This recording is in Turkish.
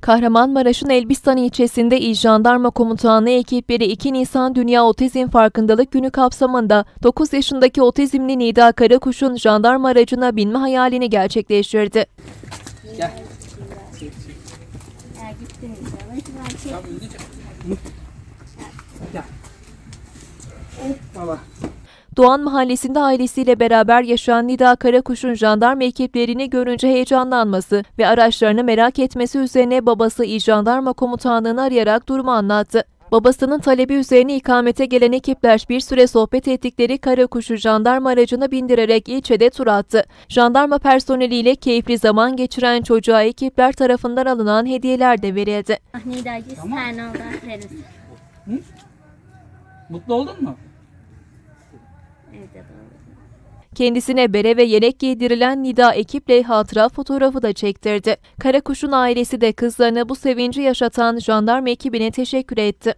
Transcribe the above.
Kahramanmaraş'ın Elbistan ilçesinde İl Jandarma Komutanlığı ekipleri 2 Nisan Dünya Otizm Farkındalık Günü kapsamında 9 yaşındaki otizmli Nida Karakuş'un jandarma aracına binme hayalini gerçekleştirdi. Gel. Önce Gel. Hoppala. Doğan Mahallesi'nde ailesiyle beraber yaşayan Nida Karakuş'un jandarma ekiplerini görünce heyecanlanması ve araçlarını merak etmesi üzerine babası İl Jandarma Komutanlığı'nı arayarak durumu anlattı. Babasının talebi üzerine ikamete gelen ekipler bir süre sohbet ettikleri Karakuş'u jandarma aracına bindirerek ilçede tur attı. Jandarma personeliyle keyifli zaman geçiren çocuğa ekipler tarafından alınan hediyeler de verildi. ah Tamam. Mutlu oldun mu? Kendisine bere ve yelek giydirilen Nida ekiple hatıra fotoğrafı da çektirdi. Karakuş'un ailesi de kızlarına bu sevinci yaşatan jandarma ekibine teşekkür etti.